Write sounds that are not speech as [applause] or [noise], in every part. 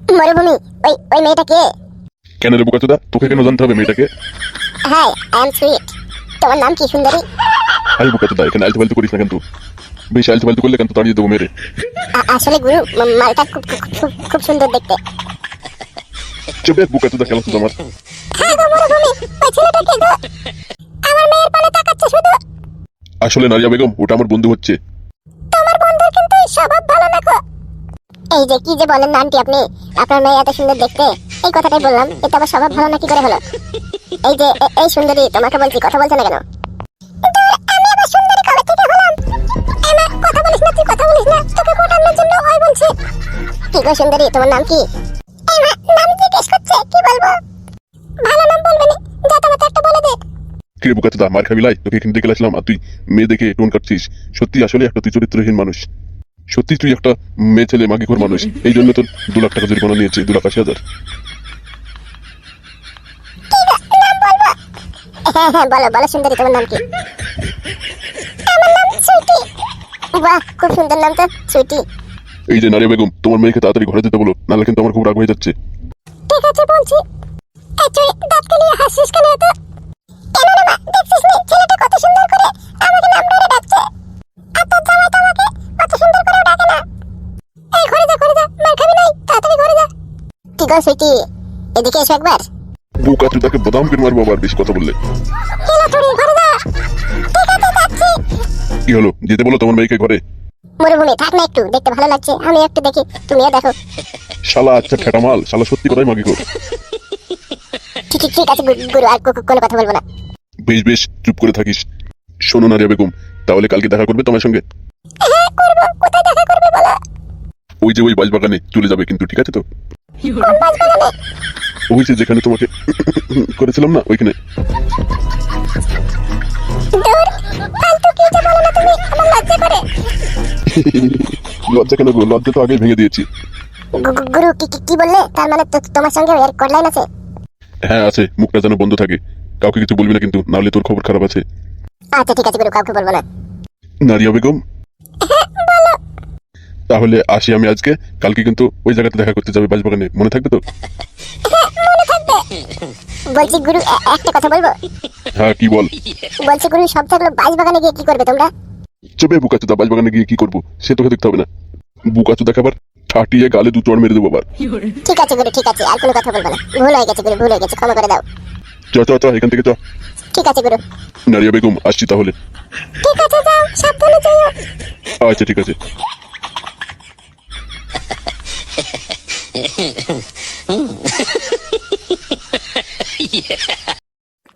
মরুভূমি ওই ওই মেয়েটা কে কেন রে বোকাচোদা তোকে কেন জানতে হবে মেয়েটাকে? Hi I am sweet. তোমার নাম কি সুন্দরী? আরে বোকাচোদা এখানে আলতু ফালতু করিস না কিন্তু বেশি আলতু ফালতু করলে কিন্তু তাড়িয়ে দেবো মেরে আসলে গুরু মালটা খুব খুব- সুন্দর দেখতে। চুপে বোকাচোদা খেলা শুধু আমার হ্যাঁ গো মরুভূমি ওই ছেলেটা কে গো। আমার মেয়ের পালে তাকাচ্ছে শুধু। আসলে নারিয়া বেগম ওটা আমার বন্ধু হচ্ছে। স্বভাব ভালো না গো। এই যে কি যে বলেন না আন্টি আপনি আপনার মেয়ে এত সুন্দর দেখতে এই কথাটাই বললাম এটা আবার স্বভাব ভালো না কি করে হলো? এই যে এই সুন্দরী তোমাকে বলছি কথা বলছো না কেন? আমি আবার সুন্দরী কবে থেকে হলাম? এমা কথা বলিস না তুই কথা বলিস না তোকে কোটানোর জন্য ওই বলছে। কি গো সুন্দরী তোমার নাম কি? নাম জিজ্ঞেস করছে কি বলব? ভালো নাম বলবে না যা তোমাকে একটা বলে দে। কি রে বোকাচোদা মার খাবি লাই? তোকে এখানে দেখে আসলাম আর তুই মেয়ে দেখে টোন কাটছিস। সত্যি আসলে একটা তুই চরিত্রহীন মানুষ। সত্যি তুই একটা মেয়ে ছেলে মাগিখোর মানুষ। এই জন্য তোর দু লাখ টাকা জরিমানা নিয়েছে দু লাখ আশি হাজার। হ্যাঁ হ্যাঁ বলো বলো সুন্দরী তোমার নাম কি? বাহ খুব সুন্দর নাম তো সুইটি। এই যে নারিয়া বেগম তোমার মেয়েকে তাড়াতাড়ি ঘরে যেতে বলো নাহলে কিন্তু আমার খুব রাগ হয়ে যাচ্ছে। ঠিক আছে বলছি। এই তুই দাঁত কেলিয়ে হাসিস কেন এত? কেন দেখছিস নি ছেলেটা কত সুন্দর করে গো সুইটি। এদিকে এসো একবার। বোকাচোদাকে বাদাম করে মারবো আবার বেশি কথা বললে? তুই কি হলো যেতে বলো তোমার মেয়েকে ঘরে? মরুভূমি থাক না একটু দেখতে ভালো লাগছে আমি একটু দেখি তুমিও দেখো। শালা আচ্ছা ঠেটা মাল শালা সত্যি কথাই মাগিখোর ঠিক ঠিক ঠিক আছে গুরু আর কোনো কথা বলব না। বেশ বেশ চুপ করে থাকিস। শোনো নারিয়া বেগম তাহলে কালকে দেখা করবে তোমার সঙ্গে? হ্যাঁ করব। কোথায় দেখা করবে বলো? ওই যে ওই বাগানে চলে যাবে কিন্তু ঠিক আছে তো? ওই যে যেখানে তোমাকে করেছিলাম না ওইখানে। লজ্জা কেন লজ্জা তো আগেই ভেঙে দিয়েছি। গুরু কি কি- কি বললে? তার মানে তোমার সঙ্গে এর কডলাইন আছে? হ্যাঁ আছে। মুখটা যেন বন্ধ থাকে। কাউকে কিছু বলবি না কিন্তু নাহলে তোর খবর খারাপ আছে। আচ্ছা ঠিক আছে গুরু কাউকে বলব না। নারিয়া বেগম [laughs] তাহলে আসি আমি আজকে। কালকে কিন্তু ওই জায়গাতে দেখা করতে যাবে বাগানে মনে থাকবে তো? বলছি গুরু একটা কথা বলব? হ্যাঁ কি বল? বলছি গুরু সব থাকল বাইশ বাগানে গিয়ে কি করবে তোমরা? চবে বুকাচুদা বাগানে গিয়ে কি করব? সে তোকে দেখতে হবে না। বুকাচুদাকে আবার ঠাটিয়ে গালে দু চড় মেরে দেবো আবার। ঠিক আছে গুরু ঠিক আছে আর কোনো কথা বলব না। ভুল হয়ে গেছে গুরু ভুল হয়ে গেছে ক্ষমা করে দাও। চ চ চ এখান থেকে চ। ঠিক আছে গুরু। নারিয়া বেগম আসছি তাহলে। ঠিক আছে যাও সাবধানে যাও আচ্ছা ঠিক আছে।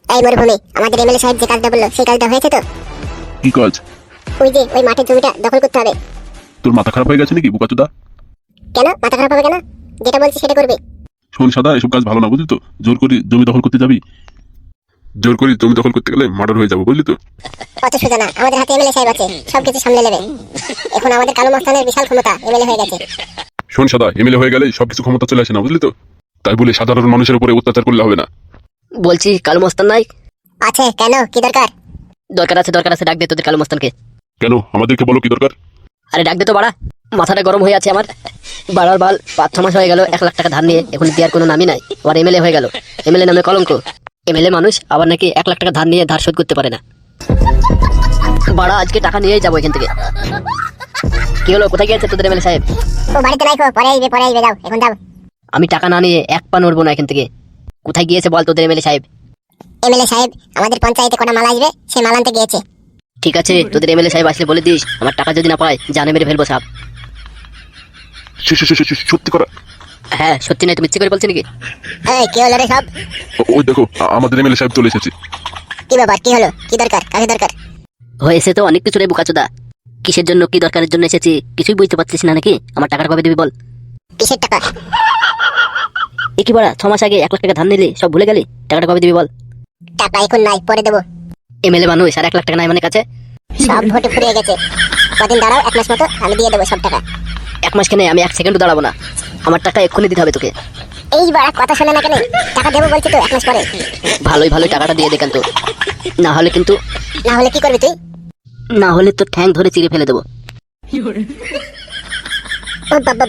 এই মরুভূমি আমাদের এমএলএ সাহেব যে কাজটা বলল সেই কাজটা হয়েছে তো? কি কাজ? ওই যে ওই মাঠের জমিটা দখল করতে হবে। তোর মাথা খারাপ হয়ে গেছে নাকি বুকাচুদা? কেন? মাথা খারাপ হবে কেন? যেটা বলছি সেটা করবে। শোন সাদা এসব কাজ ভালো না বুঝলি তো? জোর করে জমি দখল করতে যাবি। জোর করে জমি দখল করতে গেলে মার্ডার হয়ে যাব বুঝলি তো? অত সোজা না আমাদের হাতে এমএলএ সাহেব আছে সবকিছু সামলে নেবে এখন আমাদের কালো মস্তানের বিশাল ক্ষমতা এমএলএ হয়ে গেছে। শোন সাদা এমএলএ হয়ে গেলে সবকিছু ক্ষমতা চলে আসে না বুঝলি তো? তাই বলে সাধারণ মানুষের উপরে অত্যাচার করলে হবে না। বলছি কালো মস্তান নাই? আছে কেন? কি দরকার? দরকার আছে দরকার আছে ডাক দে তোদের কালো মস্তানকে। কেন? আমাদেরকে বলো কি দরকার? আরে ডাক দে তো বাড়া। মাথাটা গরম হয়ে আছে আমার। বাড়ার বাল পাঁচ ছ মাস হয়ে গেল এক লাখ টাকা ধার নিয়ে এখন দেওয়ার কোনো নামই নাই। আবার এমএলএ হয়ে গেল। এমএলএ নামে কলঙ্ক। এমএলএ মানুষ আবার নাকি এক লাখ টাকা ধার নিয়ে ধার শোধ করতে পারে না। বাড়া আজকে টাকা নিয়েই যাব এখান থেকে। কি হলো কোথায় গিয়েছে তোদের এমএলএ সাহেব? ও বাড়িতে নাই পরে আসবে পরে আসবে যাও এখন যাও। আমি টাকা না নিয়ে এক পা নড়বো না এখান থেকে। কোথায় গিয়েছে বল তোদের এমএলএ সাহেব? এমএলএ সাহেব আমাদের পঞ্চায়েতে কটা মাল আসবে সে মাল আনতে গিয়েছে। ঠিক আছে তোদের এমএলএ সাহেব আসলে বলে দিস আমার টাকা যদি না পায় জানে মেরে ফেলব সাপ সে- সে- সে- সে- সত্যি করা হ্যাঁ সত্যি নয় তুমি ইচ্ছে করে বলছি নাকি? এই কি হলো রে সব? ওই দেখো আমাদের এমএলএ সাহেব চলে এসেছে। কি ব্যাপার কি হলো? কি দরকার? কাকে দরকার? হয়েছে তো অনেক কিছু রে বুকাচোদা। কিসের জন্য কি দরকারের জন্য এসেছি? কিছুই বুঝতে পারছিস না নাকি? আমার টাকাটা কবে দিবি বল। কিসের টাকা? এ কি বড়া ছ মাস আগে এক লাখ টাকা ধার নিলি সব ভুলে গেলি? টাকাটা কবে দিবি বল। টাকা এখন নাই পরে দেবো। এমএলএ মানুষ আর এক লাখ টাকা নাই মানে কাছে। সব ভোটে ফুরিয়ে গেছে। কদিন দাঁড়াও এক মাস মতো আমি দিয়ে দেবো সব টাকা। এক মাস কেনে আমি এক সেকেন্ডও দাঁড়াবো না। আমার টাকা এক্ষুনি দিতে হবে তোকে। এই বাড়া কথা শোনে না কেন? টাকা দেবো বলছি তো এক মাস পরে। ভালোই ভালোই টাকাটা দিয়ে দেখান তো না হলে কিন্তু না হলে কি করবি তুই? না হলে তো ঠ্যাং ধরে চিড়ে ফেলে দেবো। ও বাবা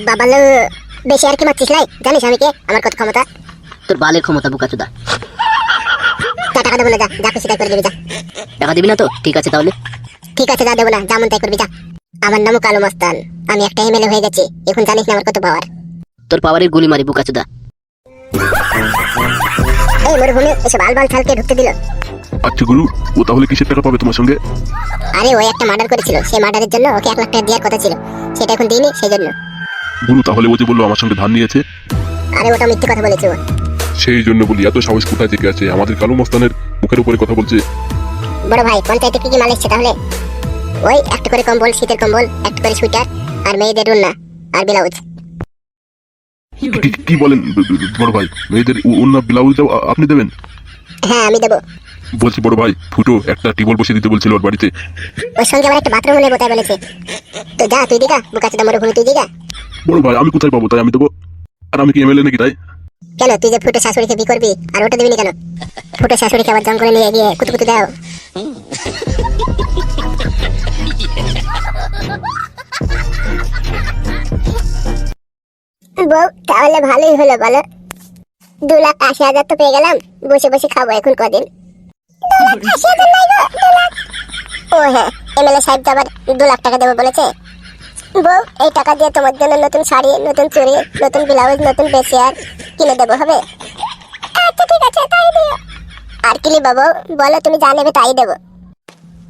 বেশি আর কি মারছিস লাই? জানিস আমি কে? আমার কত ক্ষমতা? তোর বালের ক্ষমতা বুকাচুদা। যা টাকা দেবো না যা যা খুশি তাই করে দিবি যা। টাকা দিবি না তো? ঠিক আছে তাহলে। ঠিক আছে যা দেবো না যেমন তাই করবি যা। আমার নামও কালো মস্তান। আমি একটা এমএলএ হয়ে গেছি এখন জানিস না আমার কত পাওয়ার তোর পাওয়ারের গুলি মারি বুকাচুদা এই মরুভূমি এসব আলবাল ছালকে ঢুকতে দিল। আচ্ছা গুরু ও তাহলে কিসের টাকা পাবে তোমার সঙ্গে? আরে ওই একটা মার্ডার করেছিল। সেই মার্ডারের জন্য ওকে এক লাখ টাকা দেওয়ার কথা ছিল। সেটা এখন দিইনি সেই জন্য। গুরু তাহলে ও যে বলল আমার সঙ্গে ধান নিয়েছে? আরে ওটা মিথ্যে কথা বলেছে ও। সেই জন্য বলি এত সাহস কোথায় থেকে আছে আমাদের কালো মস্তানের মুখের উপরে কথা বলছে। বড় ভাই পঞ্চায়েতে কি কি মাল এসছে তাহলে? ওই একটা করে কম্বল শীতের কম্বল একটা করে সুইটার আর মেয়েদের রুন্না আর ব্লাউজ কি- বলেন বড় ভাই? মেয়েদের ব্লাউজটাও আ- আপনি দেবেন? হ্যাঁ আমি দেবো। বলছি বড় ভাই ফুটো একটা টিবল বসে দিতে বলছিল ওর বাড়িতে। ওর সঙ্গে আমার একটা বাথরুম নেব তাই বলেছে। তো যা তুই দিগা বুকাচোদা মরুভূমি তুই দিগা। বড় ভাই আমি কোথায় পাবো? তাই আমি দেবো। আর আমি কি এমএলএ নাকি তাই? কেন তুই যে ফুটো শাশুড়িকে বি করবি আর ওটা দিবি না কেন? ফুটো শাশুড়িকে আবার জঙ্গলে নিয়ে গিয়ে কুতু কুতু দাও। বউ, তাহলে ভালোই হলো, বলো। দু লাখ আশি হাজার তো পেয়ে গেলাম, বসে বসে খাব এখন কদিন। ও হ্যাঁ এমএলএ সাহেব আবার দু লাখ টাকা দেবো বলেছে। বউ, এই টাকা দিয়ে তোমার জন্য নতুন শাড়ি, নতুন চুড়ি, নতুন ব্লাউজ নতুন বেসিয়ার কিনে দেবো, হবে? আচ্ছা ঠিক আছে, তাই দিও। আর কি নিবা বউ, বলো, তুমি যা নেবে তাই দেবো।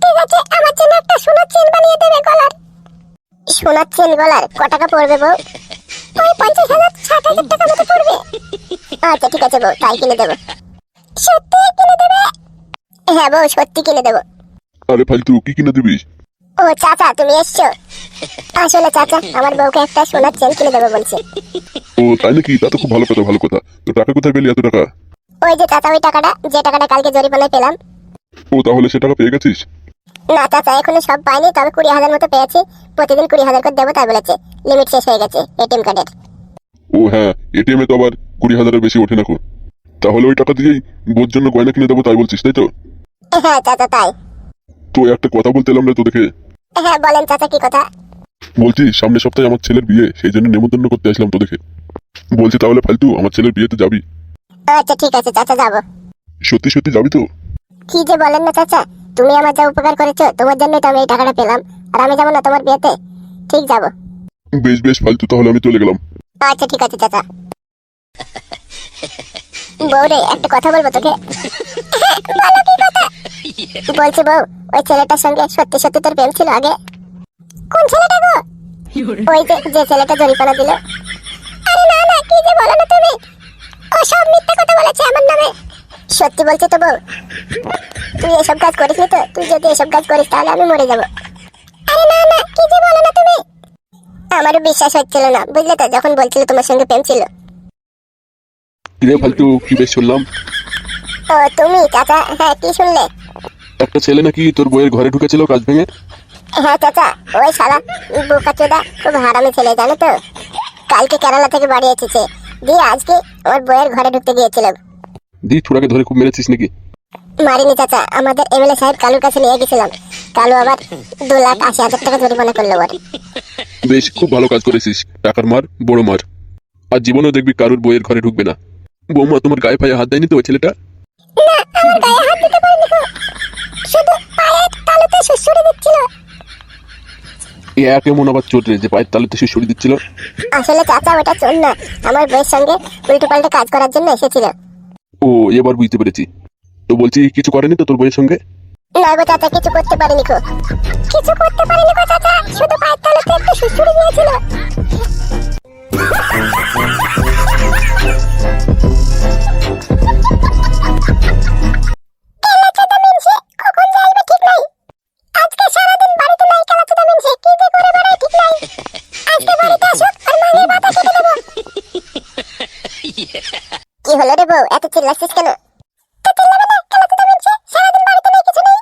ঠিক আছে, আমার জন্য একটা সোনার চেন বানিয়ে দেবে গলার। সোনার চেন গলার, ক টাকা পড়বে বউ? ওই পঞ্চাশ হাজার ষাট হাজার টাকা মতো পড়বে। আচ্ছা ঠিক আছে বউ তাই কিনে দেবো। সত্যি কিনে দেবে? হ্যাঁ বউ সত্যি কিনে দেবো। আরে ফালতু কি কিনে দিবি? ও চাচা তুমি এসছো? আসলে চাচা আমার বউকে একটা সোনার চেন কিনে দেবো বলছে। ও তাই নাকি? তা তো খুব ভালো কথা ভালো কথা। তো টাকা কোথায় পেলি এত টাকা? ওই যে চাচা ওই টাকাটা যে টাকাটা কালকে জরিমানায় পেলাম। ও তাহলে সে টাকা পেয়ে গেছিস? না চাচা এখনও সব পাইনি তবে কুড়ি হাজার মতো পেয়েছি। প্রতিদিন কুড়ি হাজার করে দেবো তাই বলেছে। লিমিট শেষ হয়ে গেছে এটিএম কার্ডের ও হ্যাঁ এটিএম এ তো আবার কুড়ি হাজারের বেশি ওঠে না কো। তাহলে ওই টাকা দিয়েই বোর জন্য গয়না কিনে দেবো তাই বলছিস তাই তো? হ্যাঁ চাচা তাই। তো একটা কথা বলতে এলাম না তো দেখে হ্যাঁ বলেন চাচা কি কথা? বলছি সামনের সপ্তাহে আমার ছেলের বিয়ে সেই জন্য নেমন্তন্ন করতে আসলাম তো দেখে বলছি তাহলে ফালতু আমার ছেলের বিয়েতে যাবি। আচ্ছা ঠিক আছে চাচা যাব। সত্যি সত্যি যাবি তো? কি যে বলেন না চাচা। তুমি আমার যা উপকার করেছ তোমার জন্যই তো আমি এই টাকাটা পেলাম। আর আমি যাব না তোমার বিয়েতে? ঠিক যাব। বেশ বেশ ফালতু তাহলে আমি চলে গেলাম। আচ্ছা ঠিক আছে চাচা। বউরে একটা কথা বলব তোকে? বলো কি কথা? বলছি বউ ওই ছেলেটার সঙ্গে সত্যি সত্যি তোর প্রেম ছিল আগে? কোন ছেলেটা গো? ওই যে যে ছেলেটা জরিপানা দিল। আরে না না কি যে বলো না তুমি? ও সব মিথ্যা কথা বলেছে আমার নামে। সত্যি বলছি তো বউ তুই এসব কাজ করিসনি তো? তুই যদি এসব কাজ করিস তাহলে আমি মরে যাব। আরে না না কি যে বলো না তুমি? আমারও বিশ্বাস হচ্ছিল না বুঝলে তো? যখন বলছিল তোমার সঙ্গে প্রেম ছিল। কিরে ফালতু কি বেশ শুনলাম? ও তুমি চাচা? হ্যাঁ কি শুনলে? একটা ছেলে নাকি তোর বইয়ের ঘরে ঢুকেছিল কাজ ভেঙে? হ্যাঁ চাচা ওই শালা বোকা চোদা খুব হারামি ছেলে জানো তো? কালকে কেরালা থেকে বাড়ি এসেছে। দিয়ে আজকে ওর বইয়ের ঘরে ঢুকতে গিয়েছিল। দি ছোড়াকে ধরে খুব মেরেছিস নাকি? মারিনি চাচা আমাদের এমএলএ সাহেব কালুর কাছে নিয়ে গেছিলাম। কালু আবার দু লাখ আশি হাজার টাকা জরিমানা করল বেশ খুব ভালো কাজ করেছিস। টাকার মার বড় মার। আর জীবনেও দেখবি কারুর বইয়ের ঘরে ঢুকবে না। বৌমা তোমার গায়ে ফায়ে হাত দেয়নি তো ওই ছেলেটা? না আমার গায়ে হাত দিতে পারিনি শুধু তালুতে দিচ্ছিল। আবার চোট যে পায়ের তালুতে সে সরিয়ে দিচ্ছিল। আসলে চাচা ওটা চল না। আমার বইয়ের সঙ্গে উল্টো পাল্টা কাজ করার জন্য এসেছিল। ও, এবার বুঝতে পেরেছি। তো বলছি, কিছু করেনি তো তোর বইয়ের সঙ্গে? না গো চাচা, কিছু করতে পারিনি গো। কিছু করতে পারিনি গো চাচা, শুধু পায়ের তলাতে একটু সুসুড়ে দিয়েছিল কেলাচোদা কি হলো রে বউ? এত চিল্লাচ্ছিস কেন? তো চিল্লাবে না? কেলাচোদা মিনসে, সারাদিন বাড়িতে নেই কিছু নেই?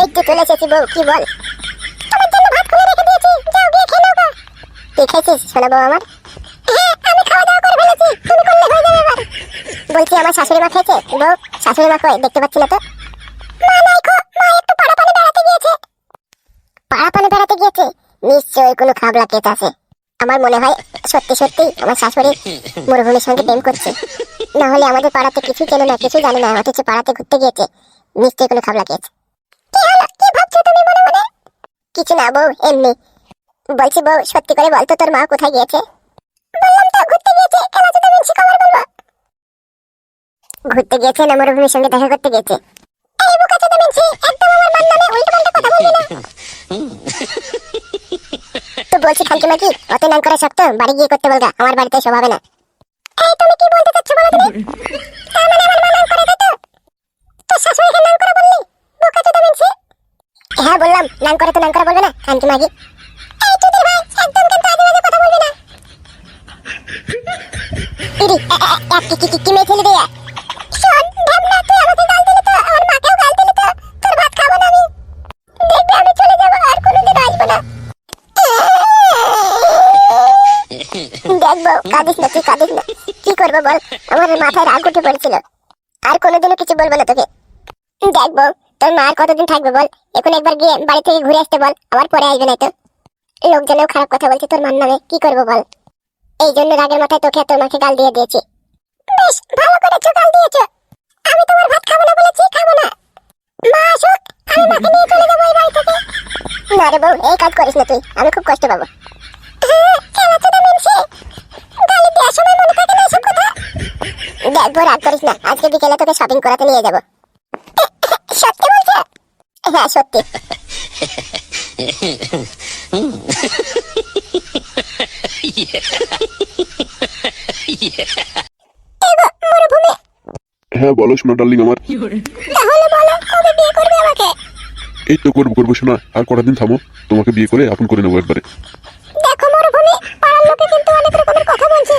এই তো চলে এসেছি বউ কি বল? তোমার জন্য ভাত খুলে রেখে দিয়েছি। যাও গিয়ে খেয়ে নাও। তুই খাইছিস শোনা বউ আমার? হ্যাঁ আমি খাওয়া দাওয়া করে ফেলেছি। তুমি করলে হয়ে যাবে এবার। বলছি আমার শাশুড়ি মা খেয়েছে? বউ শাশুড়ি মা কই? দেখতে পাচ্ছি না তো। মা নাই গো মা একটু পাড়া পানি বেড়াতে গিয়েছে। পাড়া পানি বেড়াতে গিয়েছে? নিশ্চয়ই কোনো খাবলা কেস আছে। আমার মনে হয় সত্যি সত্যি আমার শাশুড়ি মরুভূমির সঙ্গে প্রেম করছে। না হলে আমাদের পাড়াতে কিছু কেন না কিছু জানে না, অথচ পাড়াতে ঘুরতে গিয়েছে, নিশ্চয়ই কোনো খাবলা খেয়েছে কি হলো? কি ভাবছ তুমি মনে মনে? কিছু না বউ, এমনি। বলছি বউ, সত্যি করে বলতো, তোর মা কোথায় গিয়েছে? বললাম তো, ঘুরতে গিয়েছে খেলা মিনছি খবর বলব। ঘুরতে গিয়েছে না মরুভূমির সঙ্গে দেখা করতে গিয়েছে? এই বোকা মিনছি একদম আমার মান নামে উল্টো পাল্টা কথা বলবি না। তো বলছি খালকি মাকি অত নাম করা শক্ত বাড়ি গিয়ে করতে বলগা, আমার বাড়িতে সব হবে না। এই, তুমি কি বলতে চাচ্ছ বলো তুমি? তার মানে আমার মা করে তাই তো? তোর শাশুড়িকে নাম করে বললি? বোকা চোদা মিনছি হ্যাঁ বললাম, নাম করে তো নাম করে বলবে না। খালকি মাগি। এই, চুদির ভাই, একদম কিন্তু আজে বাজে কথা বলবি না। ইরি এ- এ- এ- কি কি কি কি মেয়ে ছেলে রে। শোন, ভাবনা, তুই আমাকে গাল দিলি তো, আমার মাকেও গাল দিলি তো তোর ভাত খাব না আমি দেখবি আমি চলে যাব আর কোনোদিন আসব না দেখব, কাঁদিস না, তুই কাঁদিস না। কি করব বল? আমার মাথায় রাগ উঠে পড়েছিল। আর কোনোদিনও কিছু বলব না তোকে। দেখব, তোর মা আর কতদিন থাকবে বল? এখন একবার গিয়ে বাড়ি থেকে ঘুরে আসতে বল, আবার পরে আসবে না তো লোকজনেও খারাপ কথা বলছে তোর মান নামে, কি করব বল? এই জন্য রাগের মাথায় তোকে তোর মাকে গাল দিয়ে দিয়েছি। বেশ, ভালো করেছ, গাল দিয়েছ। আমি তোমার ভাত খাব না বলেছি খাব না। মা আসুক, আমি মাকে নিয়ে চলে যাব এই বাড়ি থেকে। না রে বউ, এই কাজ করিস না তুই, আমি খুব কষ্ট পাবো। দেখ রাগ করিস না আজকে বিকেলে তোকে শপিং করাতে নিয়ে যাব। সত্যি বলছো? হ্যাঁ সত্যি। হ্যাঁ বলো শোনা ডার্লিং আমার। তাহলে বলো কবে বিয়ে করবে আমাকে? এই তো করব করব শোনা আর কটা দিন থামো তোমাকে বিয়ে করে আপন করে নেব একবারে। দেখো মরুভূমি পাড়ার লোকে কিন্তু অনেক রকমের কথা বলছে।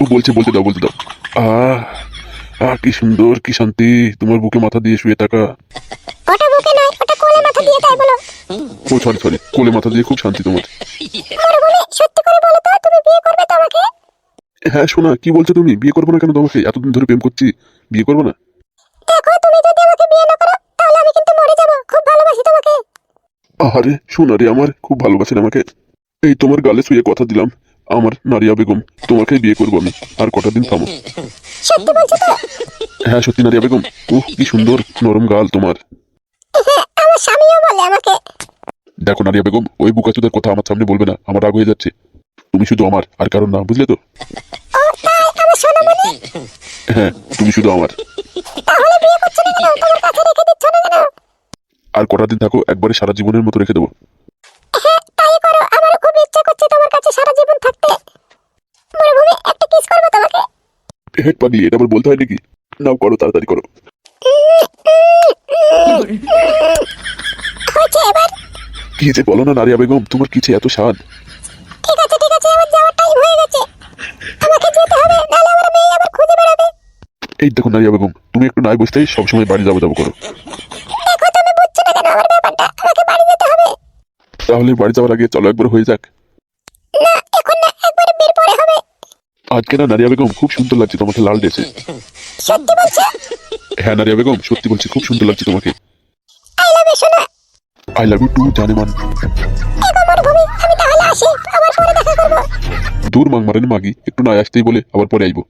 ও বলছে বলতে দাও বলতে দাও। আহ আহ কি সুন্দর কি শান্তি। তোমার বুকে মাথা দিয়ে শুয়ে থাকা। ওটা বুকে নয় ওটা কোলে মাথা দিয়ে তাই বলো। ও সরি সরি কোলে মাথা দিয়ে খুব শান্তি তোমার। মরুভূমি সত্যি করে বলো তো তুমি বিয়ে করবে তো আমাকে? হ্যাঁ শোনা কি বলছো তুমি? বিয়ে করব না কেন তোমাকে? এতদিন ধরে প্রেম করছি। বিয়ে করব না? দেখো তুমি যদি আমাকে বিয়ে না করো তাহলে আমি কিন্তু মরে যাব। খুব ভালোবাসি তোমাকে। আরে শোনা রে আমার খুব ভালোবাসেন আমাকে। এই তোমার গালে শুয়ে কথা দিলাম। আমার নারিয়া বেগম তোমাকে বিয়ে করব আমি। আর কটা দিন থামো। সত্যি বলছো তো? হ্যাঁ সত্যি নারিয়া বেগম উহ কি সুন্দর নরম গাল তোমার। হ্যাঁ আমার স্বামীও বলে আমাকে। দেখো নারিয়া বেগম ওই বুকাচুদের কথা আমার সামনে বলবে না আমার রাগ হয়ে যাচ্ছে। তুমি শুধু আমার আর কারণ না বুঝলে তো? হ্যাঁ তুমি শুধু আমার। আর কটা দিন থাকো একবারে সারা জীবনের মতো রেখে দেবো। কাছে সারা জীবন থাকতে মরুভূমি একটা কিস করব তোমাকে? হেড পাগলি এটা আবার বলতে হয় নাকি? নাও করো তাড়াতাড়ি করো। হয়েছে এবার? কি যে বলো না নারিয়া বেগম তোমার কিছে এত স্বাদ? ঠিক আছে ঠিক আছে আমার যাওয়ার টাইম হয়ে গেছে। আমাকে যেতে হবে নাহলে আমার মেয়ে আবার খুঁজে বেড়াবে। এই দেখো নারিয়া বেগম তুমি একটু নাই বসতেই সবসময় বাড়ি যাব যাব করো। দেখো তুমি বুঝছ না কেন আমার ব্যাপারটা আমাকে বাড়ি যেতে হবে। তাহলে বাড়ি যাওয়ার আগে চলো একবার হয়ে যাক। না এখন না একবার বের পরে হবে। আজকে না নারিয়া বেগম খুব সুন্দর লাগছে তোমাকে লাল ড্রেসে। সত্যি বলছো? হ্যাঁ নারিয়া বেগম সত্যি বলছি খুব সুন্দর লাগছে তোমাকে। আই লাভ ইউ সোনা। আই লাভ ইউ টু জানেমান। মরুভূমি আমি তাহলে আসি আবার পরে দেখা করব। দূর মাং মারেন মাগি একটু না আসতেই বলে আবার পরে আইবো।